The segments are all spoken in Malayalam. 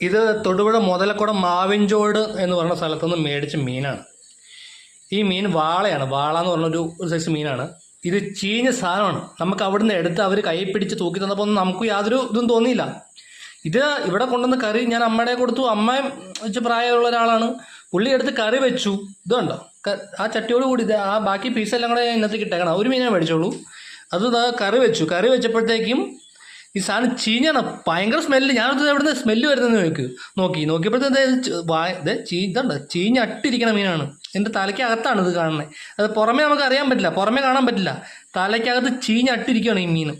ഇത് തൊടുപുഴ മുതലക്കുടം മാവിൻചോട് എന്ന് പറയുന്ന സ്ഥലത്തുനിന്ന് മേടിച്ച മീനാണ്. ഈ മീൻ വാളയാണ്. വാള എന്ന് പറഞ്ഞൊരു ഒരു സൈസ് മീനാണ്. ഇത് ചീഞ്ഞ സാധനമാണ്. നമുക്ക് അവിടുന്ന് എടുത്ത് അവർ കൈ പിടിച്ച് തൂക്കി തന്നപ്പോൾ നമുക്ക് യാതൊരു ഇതും തോന്നിയില്ല. ഇത് ഇവിടെ കൊണ്ടുവന്ന കറി ഞാൻ അമ്മയുടെ കൊടുത്തു. അമ്മയും വെച്ച് പ്രായമുള്ള ഒരാളാണ്. പുള്ളി എടുത്ത് കറി വെച്ചു. ഇതുണ്ടോ ആ ചട്ടിയോട് കൂടി ആ ബാക്കി പീസെല്ലാം കൂടെ ഇന്നത്തേക്ക് ഇട്ടേക്കണം. ഒരു മീനെ മേടിച്ചോളൂ. അത് കറി വെച്ചു. കറി വെച്ചപ്പോഴത്തേക്കും ഈ സാധനം ചീഞ്ഞാണ്? ഭയങ്കര സ്മെല്ല് ഞാനത് എവിടുന്ന് സ്മെല്ല് വരുന്നതെന്ന് നോക്ക്. നോക്കി നോക്കിയപ്പോഴത്തെ ഇതുണ്ട്? ചീഞ്ഞ മീനാണ്. എന്റെ തലയ്ക്കകത്താണ് ഇത് കാണുന്നത് അത് പുറമേ നമുക്ക് അറിയാൻ പറ്റില്ല. പുറമേ കാണാൻ പറ്റില്ല. തലയ്ക്കകത്ത് ചീഞ്ഞ അട്ടിരിക്കുകയാണ് ഈ മീൻ.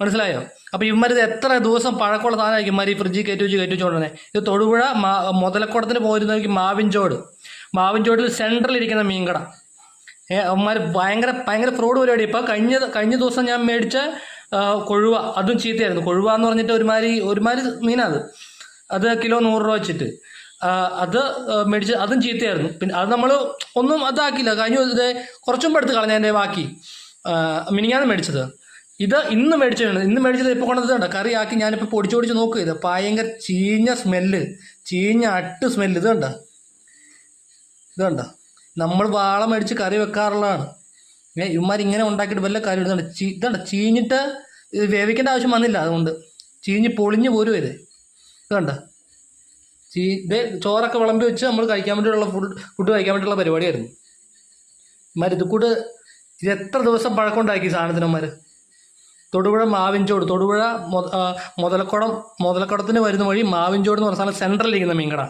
മനസ്സിലായോ? അപ്പോൾ ഇവന്മാർ ഇത് എത്ര ദിവസം പഴക്കമുള്ള സാധനമായിരിക്കും ഇവന്മാർ ഈ ഫ്രിഡ്ജിൽ കയറ്റി വെച്ച് കയറ്റി വെച്ചോണ്ടേ ഇത് തൊടുപുഴ മാ മുതലക്കുടത്തിന് പോയിരുന്നെങ്കിൽ മാവിൻചോട്. മാവിൻചോടിൽ സെൻട്രലിൽ ഇരിക്കുന്ന മീൻകട. അവന്മാർ ഭയങ്കര ഭയങ്കര ഫ്രോഡ് പരിപാടി ഇപ്പോൾ കഴിഞ്ഞ കഴിഞ്ഞ ദിവസം ഞാൻ മേടിച്ച കൊഴുവ. അതും ചീത്തയായിരുന്നു. കൊഴുവ എന്ന് പറഞ്ഞിട്ട് ഒരുമാതിരി ഒരുമാതിരി മീനാത് അത്. കിലോ നൂറ് രൂപ വെച്ചിട്ട്. അത് മേടിച്ച് അതും ചീത്തയായിരുന്നു. പിന്നെ അത് നമ്മൾ ഒന്നും അതാക്കില്ല കഴിഞ്ഞ കുറച്ചും എടുത്ത് കളഞ്ഞ എന്റെ ബാക്കി മിനിങ്ങാന്ന് മേടിച്ചത്. ഇത് ഇന്ന് മേടിച്ചതാണ്. ഇന്ന് മേടിച്ചത് ഇപ്പോൾ കൊണ്ടത് കണ്ടോ? കറി ആക്കി ഞാനിപ്പോൾ പൊടിച്ച് പൊടിച്ച് നോക്കുക ഇത് ഭയങ്കര ചീഞ്ഞ സ്മെല്ല്. ചീഞ്ഞ അട്ട് സ്മെല്ല്. ഇത് കണ്ടോ? ഇത് കണ്ടോ? നമ്മൾ വാള മേടിച്ച് കറി വെക്കാറുള്ളതാണ്. ഇവന്മാർ ഇങ്ങനെ ഉണ്ടാക്കിയിട്ട് വല്ല കറി ഇതുണ്ട് ചീ ഇതുണ്ട് ചീഞ്ഞിട്ട് ഇത് വേവിക്കേണ്ട ആവശ്യം വന്നില്ല അതുകൊണ്ട്. ചീഞ്ഞ് പൊളിഞ്ഞ് പോരും ഇത്. കണ്ട? ചീ ഇത് ചോറൊക്കെ വിളമ്പി വെച്ച് നമ്മൾ കഴിക്കാൻ വേണ്ടിയുള്ള ഫുഡ് ഫുഡ് കഴിക്കാൻ വേണ്ടിയുള്ള പരിപാടിയായിരുന്നു. ഇമാർ ഇത് കൂട്ട് ഇത് എത്ര ദിവസം പഴക്കമുണ്ടാക്കി സാധനത്തിനന്മാർ തൊടുപുഴ മാവിൻചോട് തൊടുപുഴ മുതലക്കുടം മുതലക്കുടത്തിന് വരുന്ന വഴി മാവിൻചോട് എന്ന് പറഞ്ഞ സ്ഥലം സെൻട്രലിൽ ഇരിക്കുന്ന മീൻകട.